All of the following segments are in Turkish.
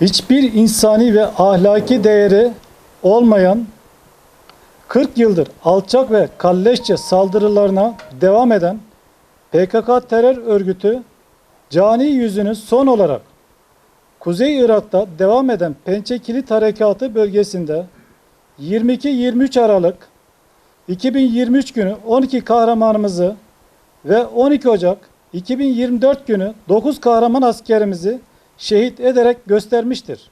hiçbir insani ve ahlaki değeri olmayan 40 yıldır alçak ve kalleşçe saldırılarına devam eden PKK terör örgütü cani yüzünü son olarak Kuzey Irak'ta devam eden Pençe Kilit Harekatı bölgesinde 22-23 Aralık 2023 günü 12 kahramanımızı ve 12 Ocak 2024 günü 9 kahraman askerimizi şehit ederek göstermiştir.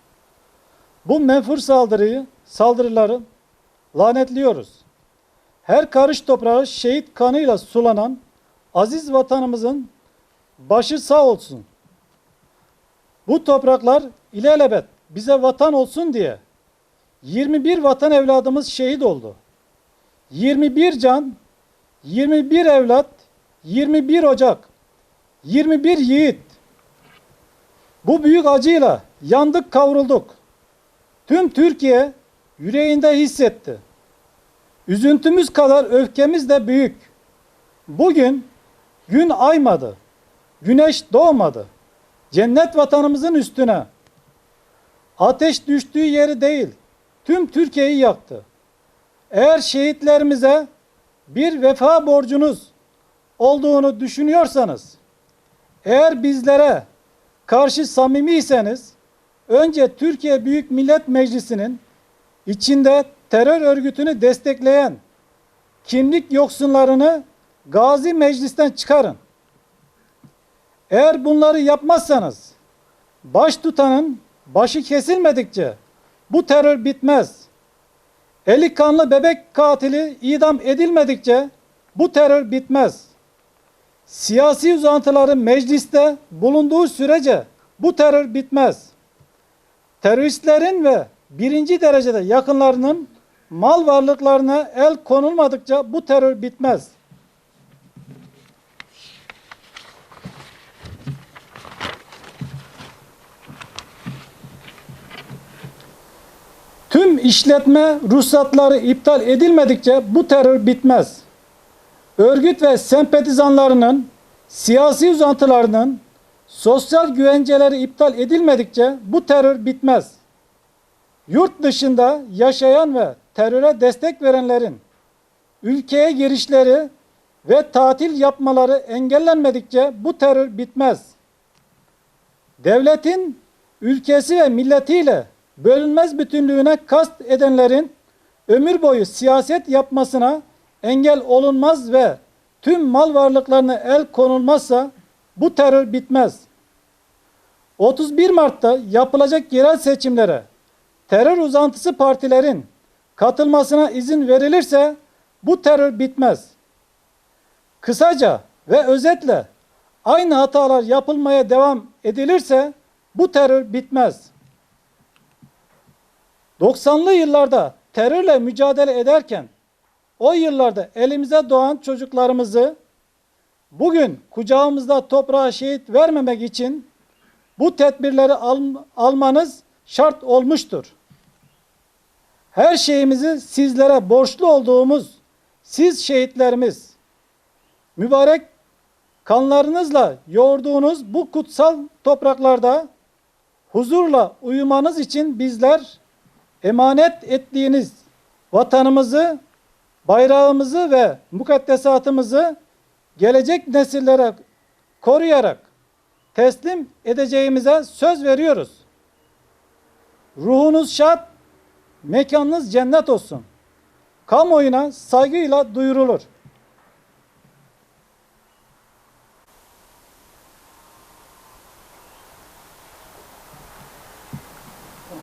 Bu menfur saldırıyı, saldırıları lanetliyoruz. Her karış toprağı şehit kanıyla sulanan aziz vatanımızın başı sağ olsun. Bu topraklar ilelebet bize vatan olsun diye 21 vatan evladımız şehit oldu. 21 can, 21 evlat, 21 Ocak, 21 yiğit. Bu büyük acıyla yandık kavrulduk. Tüm Türkiye yüreğinde hissetti. Üzüntümüz kadar öfkemiz de büyük. Bugün gün aymadı. Güneş doğmadı. Cennet vatanımızın üstüne. Ateş düştüğü yeri değil, tüm Türkiye'yi yaktı. Eğer şehitlerimize bir vefa borcunuz olduğunu düşünüyorsanız, eğer bizlere karşı samimiyseniz, önce Türkiye Büyük Millet Meclisi'nin içinde terör örgütünü destekleyen kimlik yoksunlarını Gazi Meclis'ten çıkarın. Eğer bunları yapmazsanız baş tutanın başı kesilmedikçe bu terör bitmez. Eli kanlı bebek katili idam edilmedikçe bu terör bitmez. Siyasi uzantıların mecliste bulunduğu sürece bu terör bitmez. Teröristlerin ve birinci derecede yakınlarının mal varlıklarına el konulmadıkça bu terör bitmez. Tüm işletme ruhsatları iptal edilmedikçe bu terör bitmez. Örgüt ve sempatizanlarının, siyasi uzantılarının sosyal güvenceleri iptal edilmedikçe bu terör bitmez. Yurt dışında yaşayan ve teröre destek verenlerin ülkeye girişleri ve tatil yapmaları engellenmedikçe bu terör bitmez. Devletin ülkesi ve milletiyle bölünmez bütünlüğüne kast edenlerin ömür boyu siyaset yapmasına engel olunmaz ve tüm mal varlıklarına el konulmazsa bu terör bitmez. 31 Mart'ta yapılacak yerel seçimlere terör uzantısı partilerin katılmasına izin verilirse bu terör bitmez. Kısaca ve özetle aynı hatalar yapılmaya devam edilirse bu terör bitmez. 90'lı yıllarda terörle mücadele ederken o yıllarda elimize doğan çocuklarımızı bugün kucağımızda toprağa şehit vermemek için bu tedbirleri al, almanız şart olmuştur. Her şeyimizi sizlere borçlu olduğumuz siz şehitlerimiz mübarek kanlarınızla yoğurduğunuz bu kutsal topraklarda huzurla uyumanız için bizler emanet ettiğiniz vatanımızı, bayrağımızı ve mukaddesatımızı gelecek nesillere koruyarak teslim edeceğimize söz veriyoruz. Ruhunuz şad, mekanınız cennet olsun. Kamuoyuna saygıyla duyurulur.